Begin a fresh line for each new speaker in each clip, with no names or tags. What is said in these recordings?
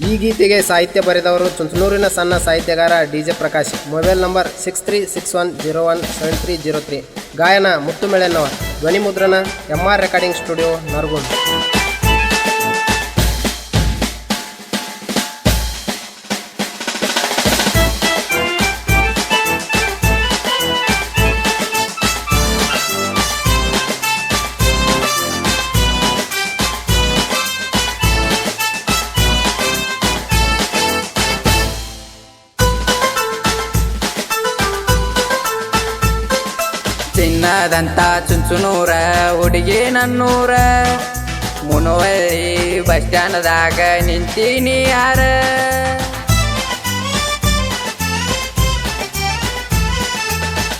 ಈ ಗೀತೆಗೆ ಸಾಹಿತ್ಯ ಬರೆದವರು ಚುಂಚನೂರಿನ ಸಣ್ಣ ಸಾಹಿತ್ಯಗಾರ D J Prakash. Mobile number six three six one zero one seven three zero three. ಗಾಯನ ಮುತ್ತುಮೇಳೆನವರ್ ಧ್ವನಿ ಮುದ್ರಣ M R recording studio Naragund
ಚಿನ್ನದಂತ ಚುಂಚುನೂರ ಹುಡುಗಿ ನನ್ನೂರ. ಮುನವಳ್ಳಿ ಬಸ್ ಸ್ಟ್ಯಾಂಡ್ದಾಗ ನಿಂತೀನಿ ಯಾರ?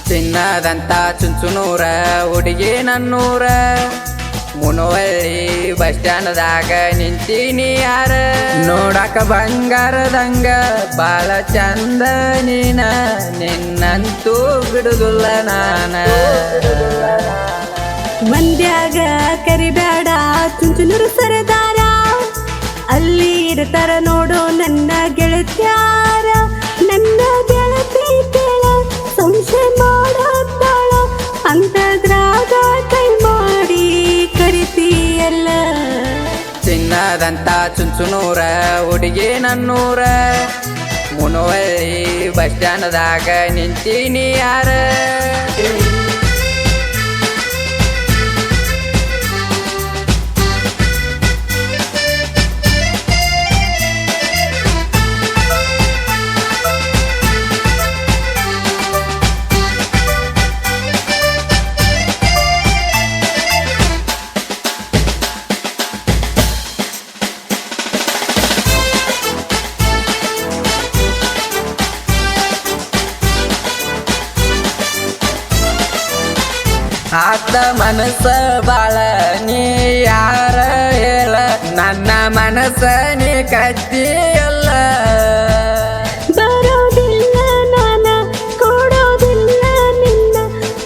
ಚಿನ್ನದಂತ ಚುಂಚುನೂರ ಹುಡುಗಿ ನನ್ನೂರ. ಮುನವಳ್ಳಿ ಬಸ್ ಸ್ಟ್ಯಾಂಡ್ದಾಗ ನಿಂತೀನಿ ಯಾರ? ನೋಡಕ ಬಂಗಾರದಂಗ ಬಾಳ ಚಂದ ನೀನ, ನಿನ್ನಂತೂ ಬಿಡುದಿಲ್ಲ ನಾನ.
ಚುಂಚುನೂರು ಸರದಾರ. ಅಲ್ಲಿ ಇರ್ತಾರ ನೋಡು ನನ್ನ ಗೆಳತ್ಯಾರ. ನನ್ನ ಗೆಳತಿ ಕೇಳ, ಸಂಶಯ ಮಾಡತ್ತಾಳ ಅಂತದ್ರಾಗ ಕೈ ಮಾಡಿ ಕರಿತೀಯಲ್ಲ.
ಚಿನ್ನದಂತ ಚುಂಚುನೂರ ಹುಡುಗಿ ನನ್ನೂರ. ಮುನವಳ್ಳಿ ಬಸ್ ಸ್ಟ್ಯಾಂಡ್ದಾಗ ನಿಂತೀನಿ ಯಾರ. ಆತ ಮನಸ್ಸ ಬಾಳ ನೀ ಯಾರ ಹೇಳ ನನ್ನ ಮನಸ್ಸ ನೀ ಕತ್ತಿಯಲ್ಲ
ಬರೋದಿಲ್ಲ ನಾನ ಕೊಡೋದಿಲ್ಲ ನಿನ್ನ.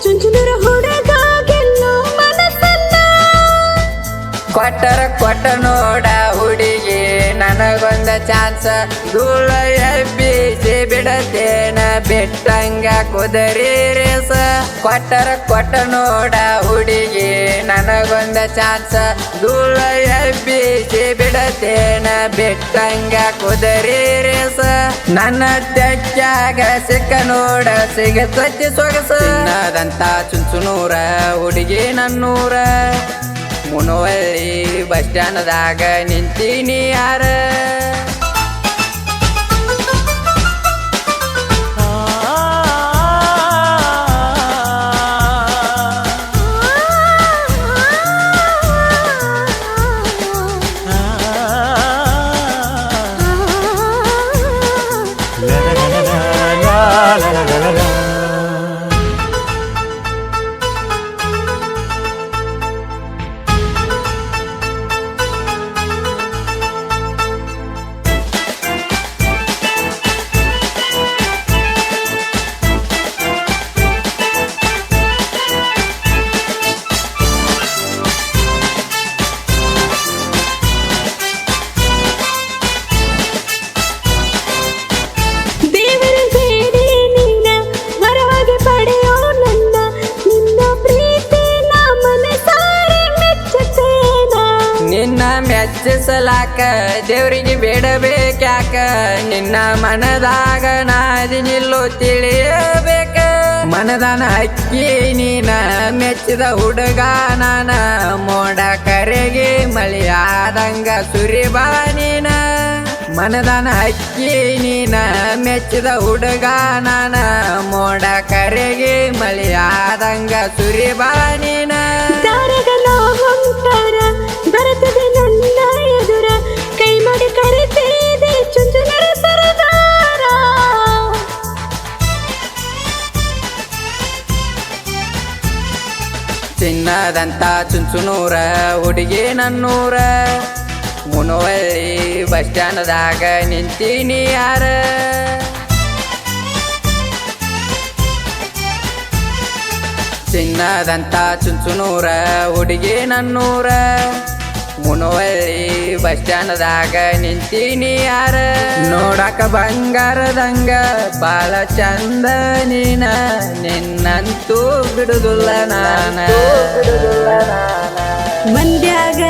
ಚುಂಚುನೂರು ಹುಡುಗಾಗೆಲ್ಲೋ ಮನಸ್ಸನ್ನ.
ಕೊಟ್ಟರ ಕೊಟ್ಟ ನೋಡ ಹುಡುಗಿ ನನಗೊಂದ ಚಾನ್ಸ. ಧೂಳ ಎಬ್ಬಿಸಿ ಬಿಡತೇನ ಬಿಟ್ಟಂಗ ಕುದರಿ ರೇಸ ಕೊಟ್ಟರ ಕೊಟ್ಟ ನೋಡ ಹುಡುಗಿ. ನನಗೊಂದ ಚಾನ್ಸ್ ಧೂಳ ಎಬ್ಬಿಸಿ ಬಿಡತೇನ ಬಿಟ್ಟಂಗ ಕುದರಿ ರೇಸ ನನ್ನ ತೆಕ್ಕಾಗ ಸಿಕ್ಕ ನೋಡ ಸಿಗತೈತಿ ಸೊಗಸ. ಚುಂಚು ಚುಂಚುನೂರ, ಹುಡುಗಿ ನನ್ನೂರ. ಮುನವಳ್ಳಿ ಬಸ್ ಸ್ಟ್ಯಾಂಡ್ದಾಗ ನಿಂತೀನಿ ಯಾರ? ಮೆಚ್ಚಿಸಲಾಕ ದೇವ್ರಿಗೆ ಬೇಡಬೇಕ್ಯಾಕ? ನಿನ್ನ ಮನದಾಗ ನಾದಿ ನಿಲ್ಲೋ ತಿಳಿಯಬೇಕ? ಮನದಾನ ಅಕ್ಕಿ ನೀನ, ಮೆಚ್ಚಿದ ಹುಡುಗ ನಾನ, ಮೋಡ ಕರೆಗೆ ಮಳೆಯಾದಂಗ ಸುರಿಬಾ ನೀನ? ಮನದಾನ ಅಕ್ಕಿ ನೀನ, ಮೆಚ್ಚಿದ ಹುಡುಗ ನಾನ, ಮೋಡ ಕರೆಗೆ ಮಳೆಯಾದಂಗ ಸುರಿಬಾ ನೀನ? ಚಿನ್ನದಂತ ಚುಂಚುನೂರ ಹುಡುಗಿ ನನ್ನೂರ. ಮುನವಳ್ಳಿ ಬಸ್ ಸ್ಟ್ಯಾಂಡ್ದಾಗ ನಿಂತೀನಿ ಯಾರ? ಚಿನ್ನದಂತ ಚುಂಚುನೂರ ಹುಡುಗಿ ನನ್ನೂರ. ಮುನವಳ್ಳಿ ಬಸ್ ಸ್ಟ್ಯಾಂಡ್ದಾಗ ನಿಂತೀನಿ ಯಾರ? ನೋಡಕ ಬಂಗಾರದಂಗ ಬಾಳ ಚಂದ ನೀನ. ನಿನ್ನಂತೂ ಬಿಡುದಿಲ್ಲ ನಾನ.
ಮಂದ್ಯಾಗ